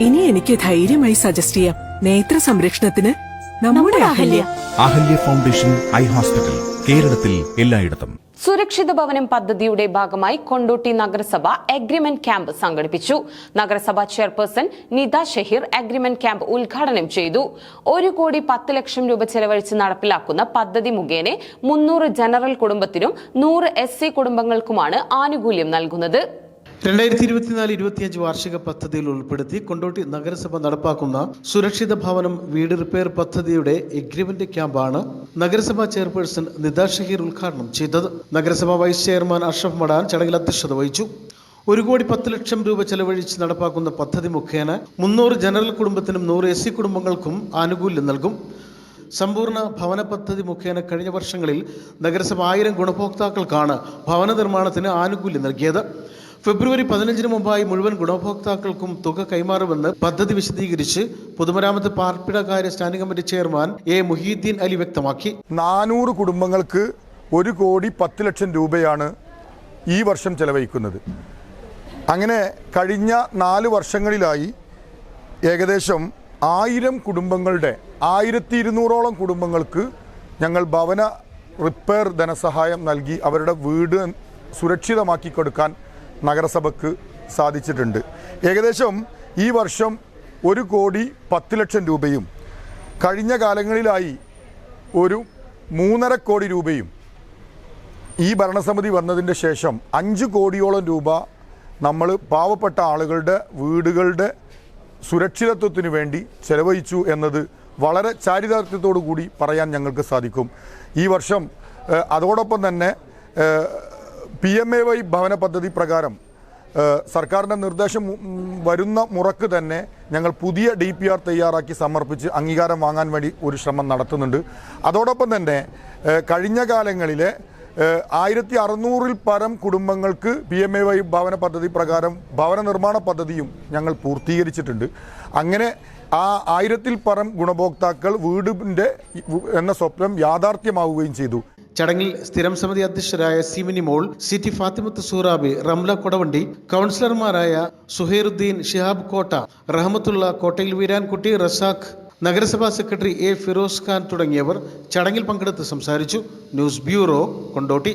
ഇനി എനിക്ക് ധൈര്യമായി സജസ്റ്റ് ചെയ്യാം. നേത്ര സംരക്ഷണത്തിന് നമ്മുടെ Ahalya. Ahalya. Foundation eye hospital കേരളത്തിൽ എല്ലായിടത്തും. സുരക്ഷിത ഭവനം പദ്ധതിയുടെ ഭാഗമായി കൊണ്ടോട്ടി നഗരസഭ അഗ്രിമെന്റ് ക്യാമ്പ് സംഘടിപ്പിച്ചു. നഗരസഭ chairperson Nitha Shaheer agreement camp ഉദ്ഘാടനം ചെയ്തു. ഒരു കോടി പത്ത് ലക്ഷം രൂപ ചെലവഴിച്ച് നടപ്പിലാക്കുന്ന പദ്ധതി മുഖേന മുന്നൂറ് ജനറൽ കുടുംബത്തിനും നൂറ് എസ് സി കുടുംബങ്ങൾക്കുമാണ് ആനുകൂല്യം നൽകുന്നത്. രണ്ടായിരത്തി ഇരുപത്തിനാല് ഇരുപത്തിയഞ്ച് വാർഷിക പദ്ധതിയിൽ ഉൾപ്പെടുത്തി കൊണ്ടോട്ടി നഗരസഭ നടപ്പാക്കുന്ന സുരക്ഷിത ഭവനം വീട് റിപ്പയർ പദ്ധതിയുടെ എഗ്രിമെന്റ് ക്യാമ്പാണ് നഗരസഭാ ചെയർപേഴ്സൺ നിതാ ഷഹീർ ഉദ്ഘാടനം ചെയ്തത്. നഗരസഭാ വൈസ് ചെയർമാൻ അഷ്റഫ് മടാൻ ചടങ്ങിൽ അധ്യക്ഷത വഹിച്ചു. ഒരു കോടി പത്ത് ലക്ഷം രൂപ ചെലവഴിച്ച് നടപ്പാക്കുന്ന പദ്ധതി മുഖേന മുന്നൂറ് ജനറൽ കുടുംബത്തിനും നൂറ് എസ് സി കുടുംബങ്ങൾക്കും ആനുകൂല്യം നൽകും. സമ്പൂർണ ഭവന പദ്ധതി മുഖേന കഴിഞ്ഞ വർഷങ്ങളിൽ നഗരസഭ ആയിരം ഗുണഭോക്താക്കൾക്കാണ് ഭവന നിർമ്മാണത്തിന് ആനുകൂല്യം നൽകിയത്. ഫെബ്രുവരി പതിനഞ്ചിന് മുമ്പായി മുഴുവൻ ഗുണഭോക്താക്കൾക്കും തുക കൈമാറുമെന്ന് പദ്ധതി വിശദീകരിച്ച് പൊതുമരാമത്ത് പാർപ്പിടകാര്യ standing committee chairman A Muhiyuddin Ali വ്യക്തമാക്കി. നാനൂറ് കുടുംബങ്ങൾക്ക് ഒരു കോടി പത്ത് ലക്ഷം രൂപയാണ് ഈ വർഷം ചെലവഴിക്കുന്നത്. അങ്ങനെ കഴിഞ്ഞ നാല് വർഷങ്ങളിലായി ഏകദേശം ആയിരം കുടുംബങ്ങളുടെ ആയിരത്തി ഇരുന്നൂറോളം കുടുംബങ്ങൾക്ക് ഞങ്ങൾ ഭവന റിപ്പയർ ധനസഹായം നൽകി അവരുടെ വീട് സുരക്ഷിതമാക്കി കൊടുക്കാൻ നഗരസഭയ്ക്ക് സാധിച്ചിട്ടുണ്ട്. ഏകദേശം ഈ വർഷം ഒരു കോടി പത്ത് ലക്ഷം രൂപയും കഴിഞ്ഞ കാലങ്ങളിലായി ഒരു മൂന്നര കോടി രൂപയും ഈ ഭരണസമിതി വന്നതിന്റെ ശേഷം അഞ്ച് കോടിയോളം രൂപ നമ്മൾ പാവപ്പെട്ട ആളുകളുടെ വീടുകളുടെ സുരക്ഷിതത്വത്തിന് വേണ്ടി ചെലവഴിച്ചു എന്നത് വളരെ ചാരിതാർത്ഥ്യത്തോടു കൂടി പറയാൻ ഞങ്ങൾക്ക് സാധിക്കും. ഈ വർഷം അതോടൊപ്പം തന്നെ പി എം എ വൈ ഭവന പദ്ധതി പ്രകാരം സർക്കാരിന്റെ നിർദ്ദേശം വരുന്ന മുറക്ക് തന്നെ ഞങ്ങൾ പുതിയ ഡി പി ആർ തയ്യാറാക്കി സമർപ്പിച്ച് അംഗീകാരം വാങ്ങാൻ വേണ്ടി ഒരു ശ്രമം നടത്തുന്നുണ്ട്. അതോടൊപ്പം തന്നെ കഴിഞ്ഞ കാലങ്ങളിലെ ആയിരത്തി അറുന്നൂറിൽ പരം കുടുംബങ്ങൾക്ക് പി എം എ വൈ ഭവന പദ്ധതി പ്രകാരം ഭവന നിർമ്മാണ പദ്ധതിയും ഞങ്ങൾ പൂർത്തീകരിച്ചിട്ടുണ്ട്. അങ്ങനെ ആ ആയിരത്തിൽ പരം ഗുണഭോക്താക്കൾ വീടിന്റെ എന്ന സ്വപ്നം യാഥാർത്ഥ്യമാവുകയും ചെയ്തു. ചടങ്ങിൽ സ്ഥിരം സമിതി അധ്യക്ഷരായ സിമിനി മോൾ സിറ്റി ഫാത്തിമത്ത് സൂറാബി റംല കൊടവണ്ടി കൗൺസിലർമാരായ സുഹൈറുദ്ദീൻ ഷിഹാബ് കോട്ട റഹമത്തുള്ള കോട്ടയിൽ വീരാൻകുട്ടി റസാഖ് നഗരസഭാ സെക്രട്ടറി എ ഫിറോസ് ഖാൻ തുടങ്ങിയവർ ചടങ്ങിൽ പങ്കെടുത്ത് സംസാരിച്ചു. News bureau Kondotty.